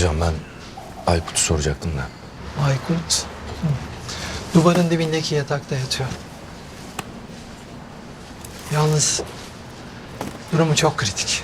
Hocam ben Aykut'u soracaktım da. Aykut. Hı. Duvarın dibindeki yatakta yatıyor. Yalnız durumu çok kritik.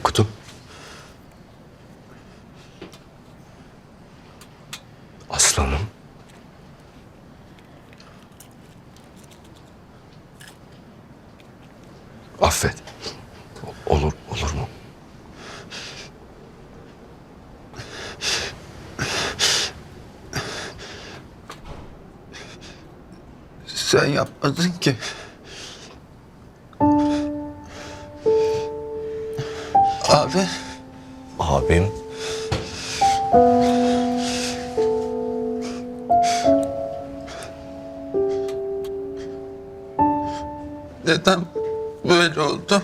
Aykut'um. Aslanım. Affet. Olur, olur mu? Sen yapmadın ki. Abi Abim. neden böyle oldu?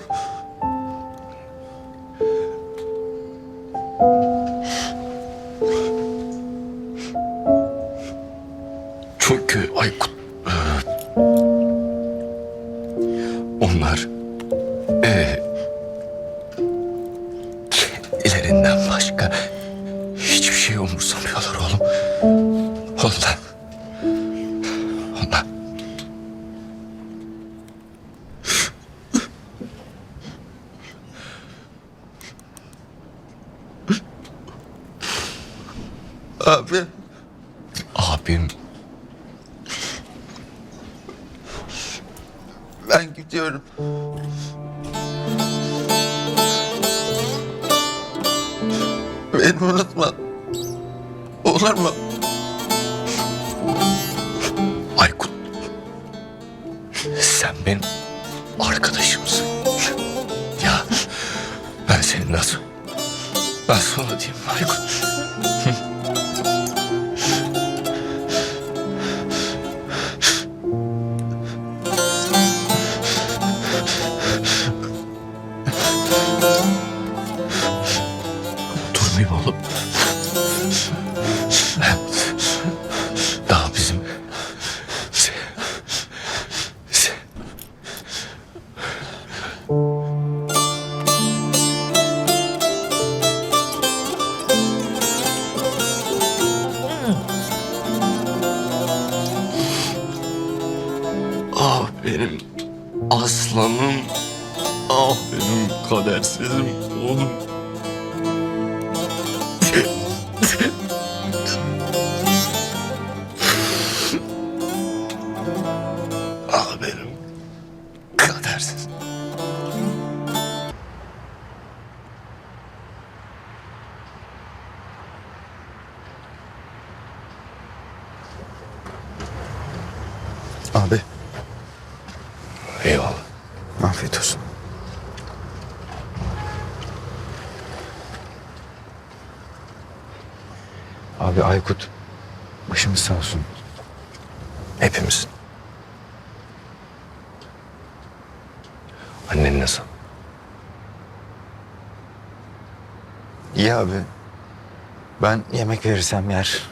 Abi Abim ben gidiyorum. Beni unutma. Olur mu? Aykut. Sen benim arkadaşımsın. Ya ben seni nasıl... Nasıl unutayım Aykut? Ah benim kadersiz. Abi Eyvallah. afiyet olsun. Abi Aykut başımız sağ olsun. Hepimiz. Annen nasıl? İyi abi. Ben yemek verirsem yer.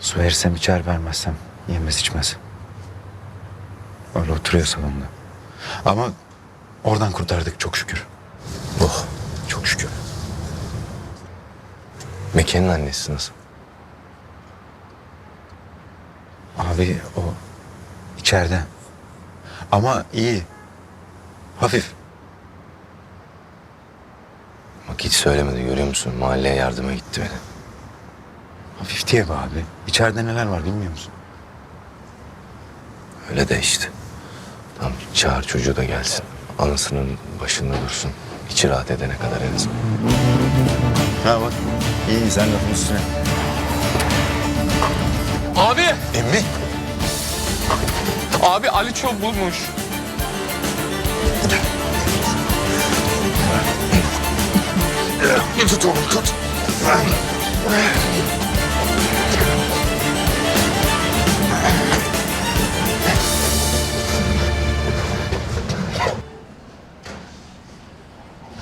Su verirsem içer vermezsem yemez içmez. Öyle oturuyor salonda. Ama oradan kurtardık çok şükür. Oh. Çok şükür. Meke'nin annesi nasıl? Abi o içeride. Ama iyi. Hafif. Bak hiç söylemedi görüyor musun? Mahalleye yardıma gitti beni. Hafif diye be abi. İçeride neler var bilmiyor musun? Öyle de işte. Tamam çağır çocuğu da gelsin. Anasının başında dursun. İçi rahat edene kadar en azından. Ha bak. İyi sen lafın üstüne. Abi, Emmi. abi Ali çok bulmuş. Tut oğlum tut.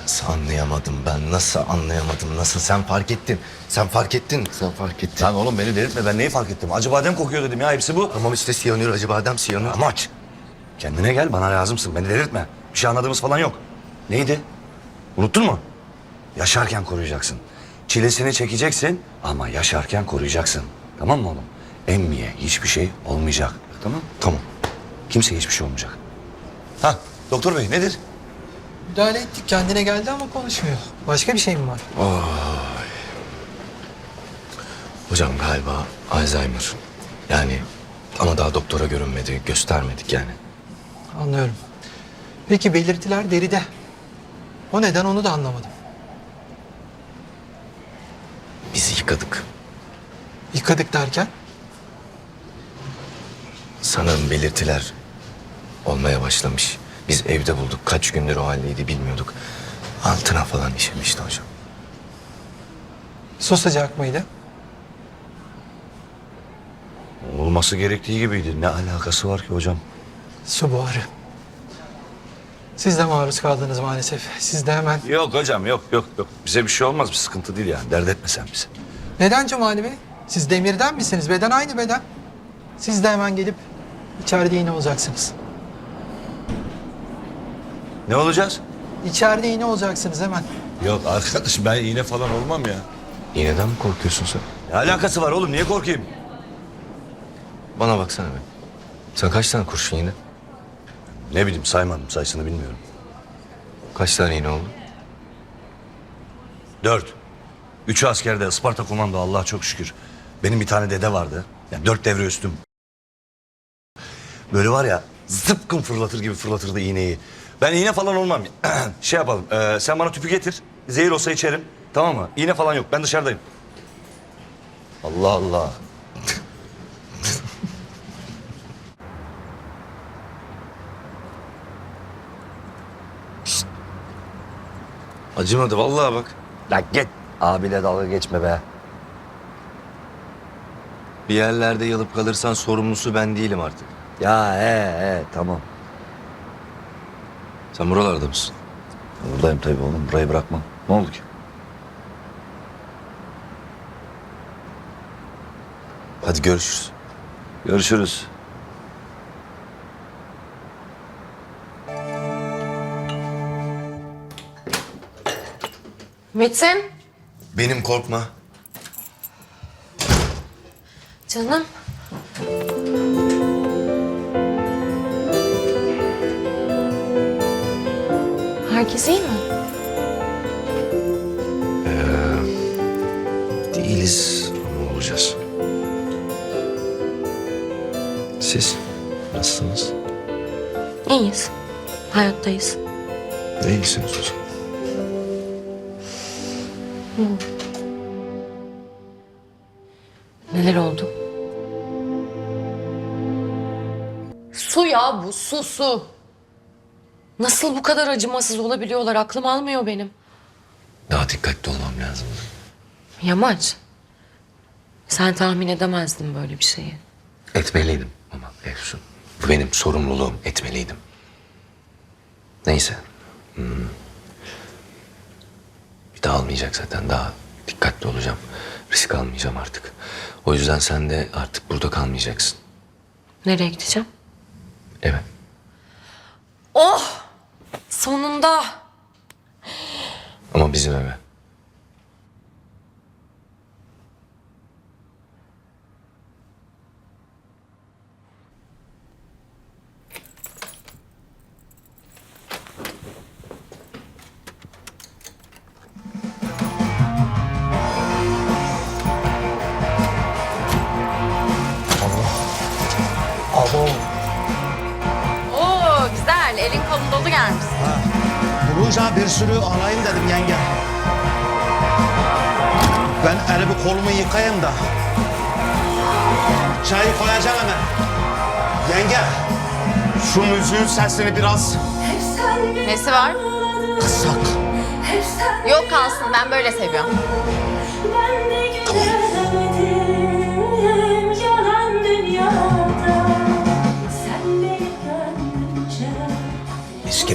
Nasıl anlayamadım ben? Nasıl anlayamadım? Nasıl? Sen fark ettin. Sen fark ettin. Sen fark ettin. Lan oğlum beni delirtme. Ben neyi fark ettim? Acı badem kokuyor dedim ya. Hepsi bu. Tamam işte siyanür, acı badem siyanür. Amaç. Kendine gel. Bana lazımsın. Beni delirtme. Bir şey anladığımız falan yok. Neydi? Unuttun mu? Yaşarken koruyacaksın. Çilesini çekeceksin ama yaşarken koruyacaksın. Tamam mı oğlum? Emmiye hiçbir şey olmayacak. Tamam Tamam. Kimseye hiçbir şey olmayacak. Ha doktor bey nedir? Müdahale ettik kendine geldi ama konuşmuyor. Başka bir şey mi var? Hocam galiba Alzheimer. Yani ama daha doktora görünmedi, göstermedik yani. Anlıyorum. Peki belirtiler deride. O neden onu da anlamadım. Yıkadık. Yıkadık derken Sanırım belirtiler olmaya başlamış. Biz evde bulduk. Kaç gündür o haldeydi bilmiyorduk. Altına falan işemişti hocam. su sıcak mıydı? Olması gerektiği gibiydi. Ne alakası var ki hocam? Su buharı. Siz de maruz kaldınız maalesef. Siz de hemen. Yok hocam yok yok yok. Bize bir şey olmaz bir sıkıntı değil yani. Dert etme sen bizi. Neden Cumali Bey? Siz demirden misiniz? Beden aynı beden. Siz de hemen gelip içeride iğne olacaksınız. Ne olacağız? İçeride iğne olacaksınız hemen. Yok arkadaş ben iğne falan olmam ya. İğneden mi korkuyorsun sen? Ne alakası var oğlum? Niye korkayım? Bana baksana be. Sen kaç tane kurşun yine? Ne bileyim saymadım. Sayısını bilmiyorum. Kaç tane iğne oldu? Dört. Üçü askerde. Isparta komando Allah çok şükür. Benim bir tane dede vardı. Yani dört devre üstüm. Böyle var ya zıpkın fırlatır gibi fırlatırdı iğneyi. Ben iğne falan olmam. şey yapalım. e, sen bana tüpü getir. Zehir olsa içerim. Tamam mı? İğne falan yok. Ben dışarıdayım. Allah Allah. Acımadı vallahi bak. Lan git. Abiyle dalga geçme be. Bir yerlerde yalıp kalırsan sorumlusu ben değilim artık. Ya he he tamam. Sen buralarda mısın? Buradayım tabii oğlum. Burayı bırakmam. Ne oldu ki? Hadi görüşürüz. Görüşürüz. Metin. Benim korkma. Canım. Herkes iyi mi? Değiliz ama olacağız. Siz nasılsınız? İyiyiz. Hayattayız. İyisiniz o zaman. Neler oldu? Su ya bu su su. Nasıl bu kadar acımasız olabiliyorlar aklım almıyor benim. Daha dikkatli olmam lazım. Yamaç. Sen tahmin edemezdin böyle bir şeyi. Etmeliydim ama Efsun. Bu benim sorumluluğum. Etmeliydim. Neyse. Hmm. Almayacak zaten. Daha dikkatli olacağım. Risk almayacağım artık. O yüzden sen de artık burada kalmayacaksın. Nereye gideceğim? Evet. Oh! Sonunda. Ama bizim eve. Bulunca bir sürü alayım dedim yenge. Ben elimi kolumu yıkayayım da. Çayı koyacağım hemen. Yenge, şu müziğin sesini biraz Nesi var? kıssak. Yok kalsın ben böyle seviyorum.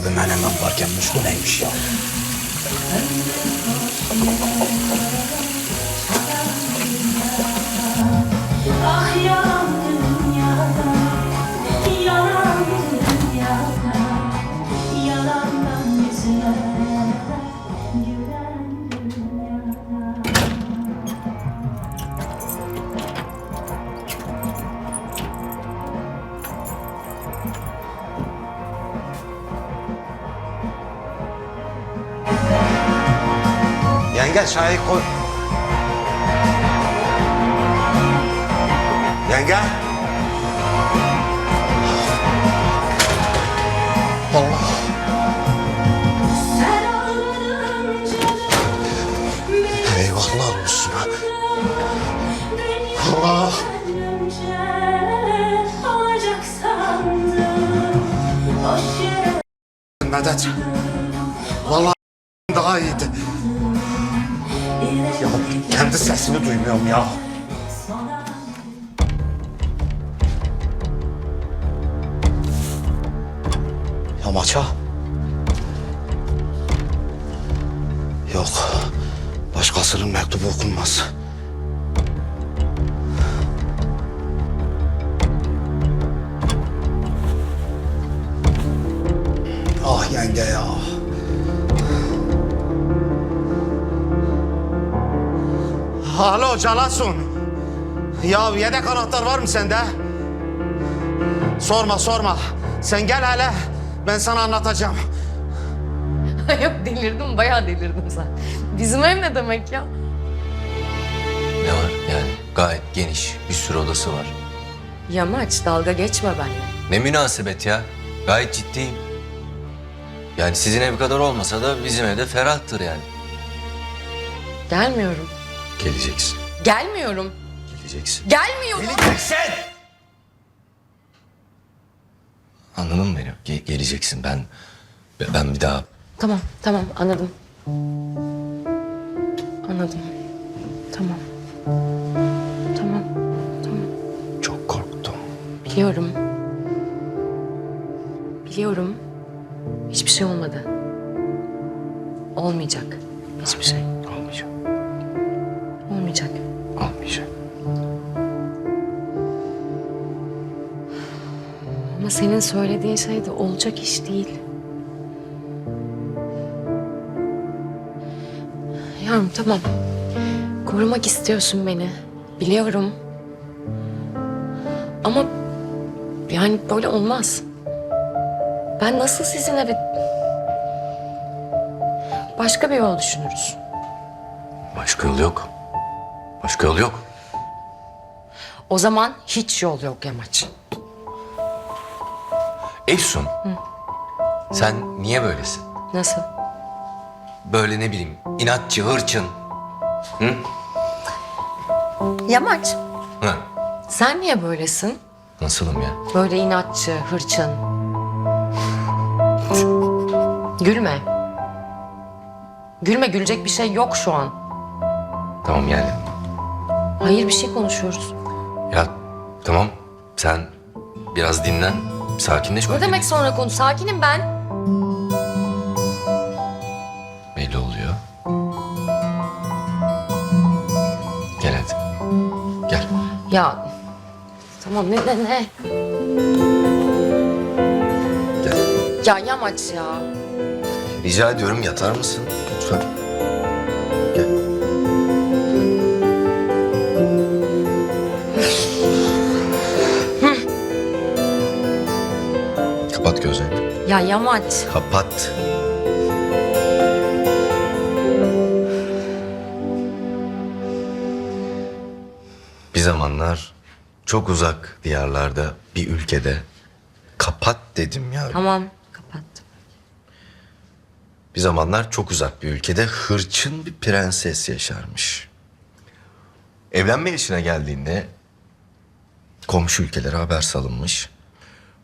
Gibi menemen varken muslu neymiş ya? Ah yalan dünyada Yalan Yenge çayı koy. Yenge. Sen Beni Eyvahlar olsun ha. Allah. Medet. Duymuyorum ya. Ya maça? Yok. Başkasının mektubu okunmaz. Ah yenge ya. Alo Calasun. Ya yedek anahtar var mı sende? Sorma sorma. Sen gel hele. Ben sana anlatacağım. Yok delirdim bayağı delirdim sen. Bizim ev ne demek ya? Ne var yani gayet geniş bir sürü odası var. Yamaç dalga geçme benimle. Ne münasebet ya. Gayet ciddiyim. Yani sizin ev kadar olmasa da bizim evde ferahtır yani. Gelmiyorum. Geleceksin. Gelmiyorum. Geleceksin. Gelmiyorum. Anladın mı beni? Ge- geleceksin. Ben ben bir daha Tamam tamam anladım. Anladım. Tamam. Tamam. Tamam. çok korktum. Biliyorum. Biliyorum. Hiçbir şey olmadı. Olmayacak. Hiçbir şey. Senin söylediğin şey de olacak iş değil. Yavrum tamam. Korumak istiyorsun beni. Biliyorum. Ama yani böyle olmaz. Ben nasıl sizin eve... Başka bir yol düşünürüz. Başka yol yok. Başka yol yok. O zaman hiç yol yok Yamaç. Efsun. Sen niye böylesin? Nasıl? Böyle ne bileyim inatçı, hırçın. Yamaç. Hı. Sen niye böylesin? Nasılım ya? Böyle inatçı, hırçın. Gülme. Gülme, gülecek bir şey yok şu an. Tamam yani. Hayır bir şey konuşuyoruz. Ya tamam sen biraz dinlen. Sakinleş. Ne demek sonra konu? Sakinim ben. Belli oluyor. Gel hadi. Gel. Ya tamam ne ne ne? Gel. Ya yamaç ya. Rica ediyorum yatar mısın? Lütfen. Ya yamaç. Kapat. Bir zamanlar çok uzak diyarlarda bir ülkede kapat dedim ya. Tamam kapattım. Bir zamanlar çok uzak bir ülkede hırçın bir prenses yaşarmış. Evlenme işine geldiğinde komşu ülkelere haber salınmış.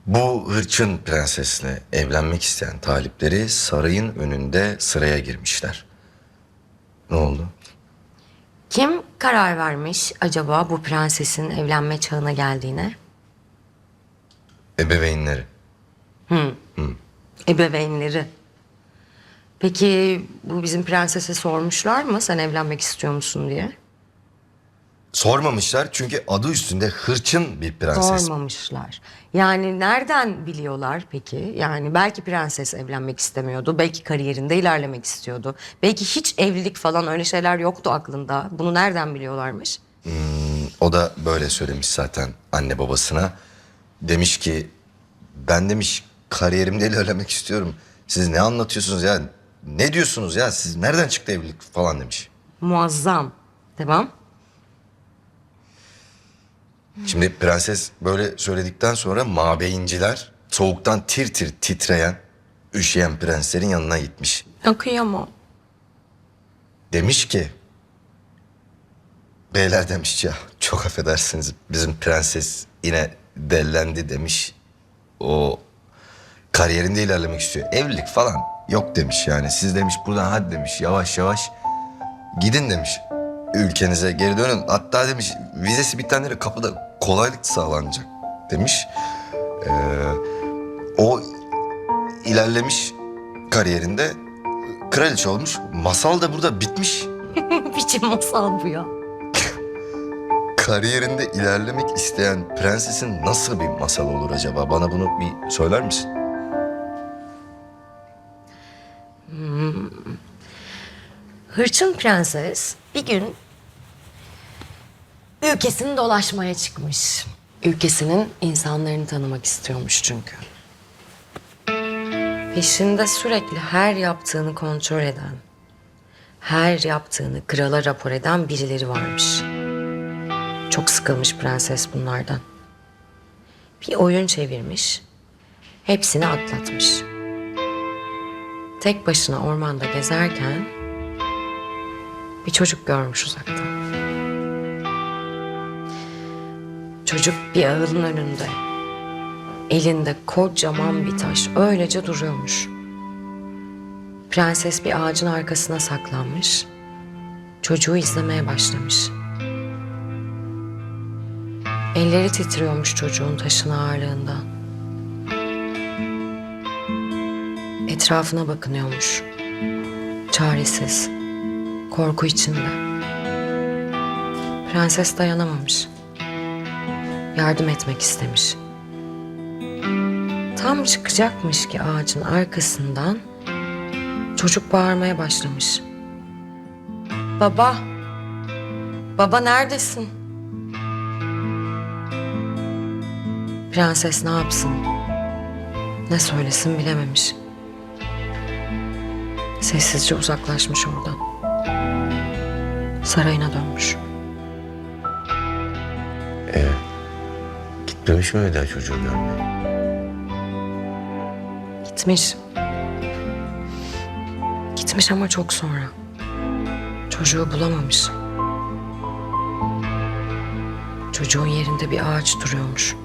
Bu hırçın prensesle evlenmek isteyen talipleri sarayın önünde sıraya girmişler. Ne oldu? Kim karar vermiş acaba bu prensesin evlenme çağına geldiğine? Ebeveynleri. Ebeveynleri. Peki bu bizim prensese sormuşlar mı sen evlenmek istiyor musun diye? Sormamışlar çünkü adı üstünde hırçın bir prenses. Sormamışlar. Yani nereden biliyorlar peki? Yani belki prenses evlenmek istemiyordu. Belki kariyerinde ilerlemek istiyordu. Belki hiç evlilik falan öyle şeyler yoktu aklında. Bunu nereden biliyorlarmış? O da böyle söylemiş zaten anne babasına. Demiş ki ben demiş kariyerimde ilerlemek istiyorum. Siz ne anlatıyorsunuz ya? Ne diyorsunuz ya? Siz nereden çıktı evlilik falan demiş. Muazzam. Devam. Şimdi prenses böyle söyledikten sonra mabeyinciler soğuktan tir tir titreyen, üşüyen prenslerin yanına gitmiş. Okuyamam. Demiş ki beyler demiş ya çok affedersiniz bizim prenses yine dellendi demiş. O kariyerinde ilerlemek istiyor. Evlilik falan yok demiş yani. Siz demiş buradan hadi demiş yavaş yavaş gidin demiş. Ülkenize geri dönün. Hatta demiş vizesi bitenlere kapıda kolaylık sağlanacak demiş. Ee, o ilerlemiş kariyerinde kraliçe olmuş. Masal da burada bitmiş. Biçim masal bu ya. Kariyerinde ilerlemek isteyen prensesin nasıl bir masal olur acaba? Bana bunu bir söyler misin? Hırçın prenses bir gün ülkesini dolaşmaya çıkmış. Ülkesinin insanlarını tanımak istiyormuş çünkü. Peşinde sürekli her yaptığını kontrol eden, her yaptığını krala rapor eden birileri varmış. Çok sıkılmış prenses bunlardan. Bir oyun çevirmiş, hepsini atlatmış. Tek başına ormanda gezerken bir çocuk görmüş uzaktan. Çocuk bir ağılın önünde. Elinde kocaman bir taş öylece duruyormuş. Prenses bir ağacın arkasına saklanmış. Çocuğu izlemeye başlamış. Elleri titriyormuş çocuğun taşın ağırlığından. Etrafına bakınıyormuş. Çaresiz korku içinde. Prenses dayanamamış. Yardım etmek istemiş. Tam çıkacakmış ki ağacın arkasından çocuk bağırmaya başlamış. Baba, baba neredesin? Prenses ne yapsın? Ne söylesin bilememiş. Sessizce uzaklaşmış oradan sarayına dönmüş. Gitmemiş mi daha çocuğu görmeye? Gitmiş. Gitmiş ama çok sonra. Çocuğu bulamamış. Çocuğun yerinde bir ağaç duruyormuş.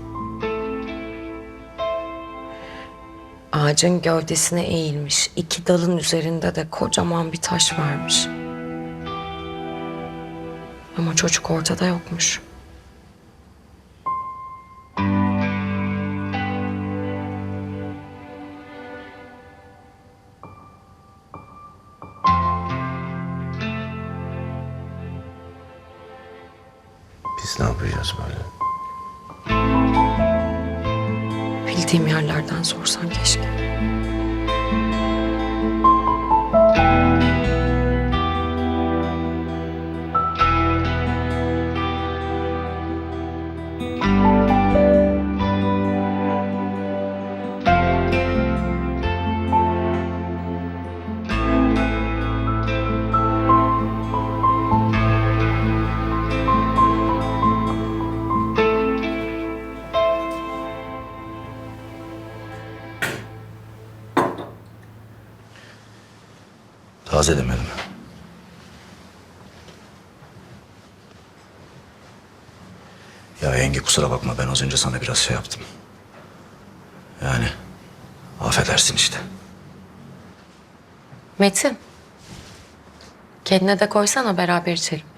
Ağacın gövdesine eğilmiş. iki dalın üzerinde de kocaman bir taş varmış. Ama çocuk ortada yokmuş. Kusura bakma ben az önce sana biraz şey yaptım. Yani affedersin işte. Metin. Kendine de koysana beraber içelim.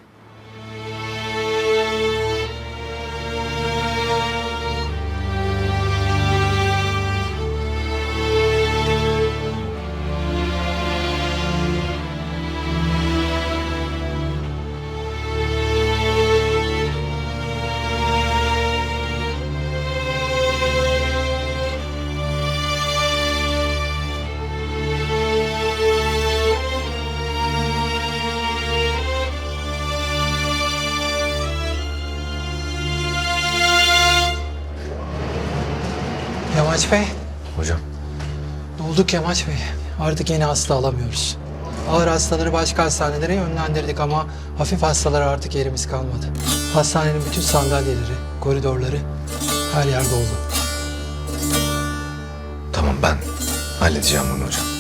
Yamaç Bey. Hocam. Ne oldu ki Yamaç Bey? Artık yeni hasta alamıyoruz. Ağır hastaları başka hastanelere yönlendirdik ama hafif hastalara artık yerimiz kalmadı. Hastanenin bütün sandalyeleri, koridorları her yer doldu. Tamam ben halledeceğim bunu hocam.